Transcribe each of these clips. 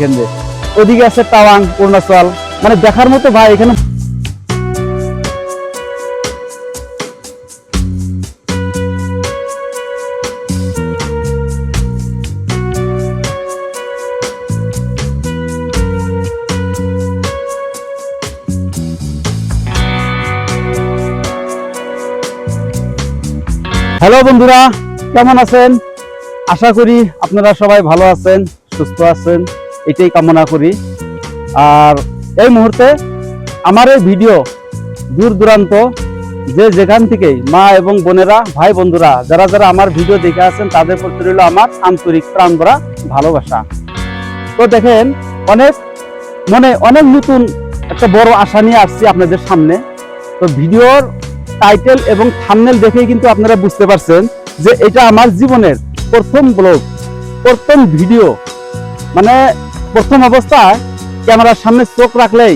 কেন্দ্রে। ওদিকে আছে টাওয়াং, অরুণাচল। মানে দেখার মতো ভাই, এখানে হ্যালো বন্ধুরা, কেমন আছেন? আশা করি আপনারা সবাই ভালো আছেন, সুস্থ আছেন। এটাই কামনা করি। আর এই মুহূর্তে আমার এই ভিডিও দূর দূরান্ত যে যেখান থেকেই মা এবং বোনেরা, ভাই বন্ধুরা, যারা যারা আমার ভিডিও দেখে আছেন, তাদের প্রতি রইল আমার আন্তরিক প্রাণ ভরা ভালোবাসা। তো দেখেন, অনেক মনে অনেক নতুন একটা বড় আশা নিয়ে আসছি আপনাদের সামনে। তো ভিডিওর টাইটেল এবং থামনেল দেখেই কিন্তু আপনারা বুঝতে পারছেন যে এটা আমার জীবনের প্রথম ব্লগ, প্রথম ভিডিও। মানে প্রথম অবস্থায় ক্যামেরার সামনে চোখ রাখলেই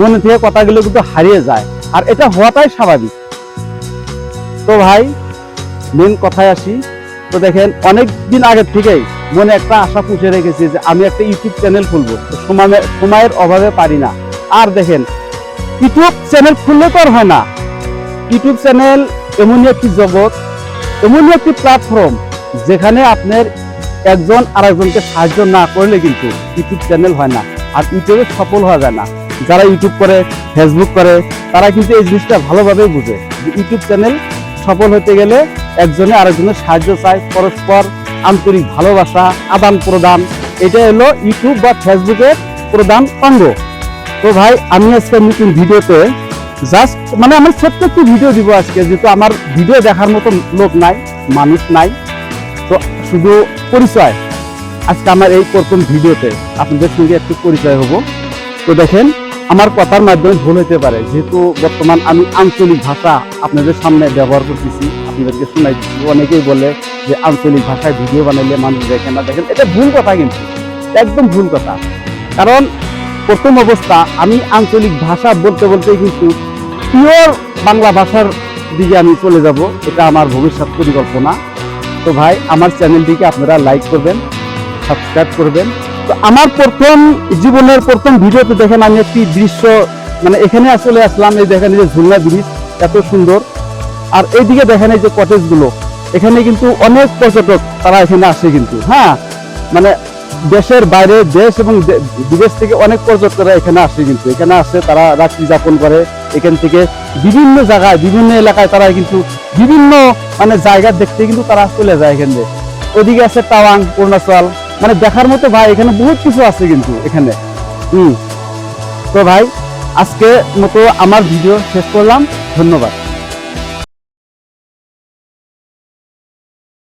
মনে থেকে কথাগুলো কিন্তু হারিয়ে যায়। আর এটা হওয়াটাই স্বাভাবিক। তো ভাই মেন কথায় আসি। তো দেখেন অনেক দিন আগের থেকেই মনে একটা আশা পুষে রেখেছি যে আমি একটা ইউটিউব চ্যানেল খুলবো। তো সময় সময়ের অভাবে পারি না। আর দেখেন, ইউটিউব চ্যানেল খুললে তো আর হয় না। ইউটিউব চ্যানেল এমনই একটি জগৎ, এমনই একটি প্ল্যাটফর্ম যেখানে আপনার একজন আরেকজনকে সাহায্য না করলে কিন্তু ইউটিউব চ্যানেল হয় না, আর ইউটিউবে সফল হওয়া যায় না। যারা ইউটিউব করে ফেসবুক করে, তারা কিন্তু এই জিনিসটা ভালোভাবেই বুঝে ইউটিউব চ্যানেল সফল হতে গেলে একজনে আরেকজনের সাহায্য চায়, পরস্পর আন্তরিক ভালোবাসা, আদান প্রদান। এটা হলো ইউটিউব বা ফেসবুকের প্রধান অঙ্গ। তো ভাই, আমি আজকে নতুন ভিডিওতে জাস্ট মানে আমার ছোট্ট একটু ভিডিও দিব আজকে, যেহেতু আমার ভিডিও দেখার মতো লোক নাই, মানুষ নাই। তো শুধু পরিচয়। আজকে আমার এই প্রথম ভিডিওতে আপনাদের সঙ্গে একটু পরিচয় হব। তো দেখেন, আমার কথার মাধ্যমে ভুল হতে পারে। যেহেতু বর্তমান আমি আঞ্চলিক ভাষা আপনাদের সামনে ব্যবহার করতেছি, আপনাদেরকে শোনাইতেছি অনেকেই বলে যে আঞ্চলিক ভাষায় ভিডিও বানাইলে মানুষ দেখে না। দেখেন, এটা ভুল কথা কিন্তু। একদম ভুল কথা। কারণ প্রথম অবস্থা, আমি আঞ্চলিক ভাষা বলতে বলতে কিন্তু পিওর বাংলা ভাষার দিকে আমি চলে যাব। এটা আমার ভবিষ্যৎ পরিকল্পনা। তো ভাই, আমার চ্যানেলটিকে আপনারা লাইক করবেন সাবস্ক্রাইব করবেন। তো আমার প্রথম জীবনের প্রথম ভিডিওতে দেখেন আমি একটি দৃশ্য মানে এখানে আসলে আসলাম, এই দেখেন যে ঝুলনা ব্রিজ, এত সুন্দর। আর এইদিকে দেখেন এই যে কটেজগুলো এখানে কিন্তু অনেক পর্যটক তারা এখানে আসে কিন্তু হ্যাঁ? মানে দেশের বাইরে দেশ এবং বিদেশ থেকে অনেক পর্যটকরা এখানে আসে কিন্তু। এখানে আসে, তারা রাত্রি যাপন করে। এখান থেকে বিভিন্ন জায়গায়, বিভিন্ন এলাকায় তারা কিন্তু বিভিন্ন মানে জায়গা দেখতে কিন্তু তারা চলে যায় এখানে ওদিকে আছে টাওয়াং, অরুণাচল। মানে দেখার মতো ভাই, এখানে বহুত কিছু আছে কিন্তু এখানে। হুম। তো ভাই আজকে মতো আমার ভিডিও শেষ করলাম। ধন্যবাদ।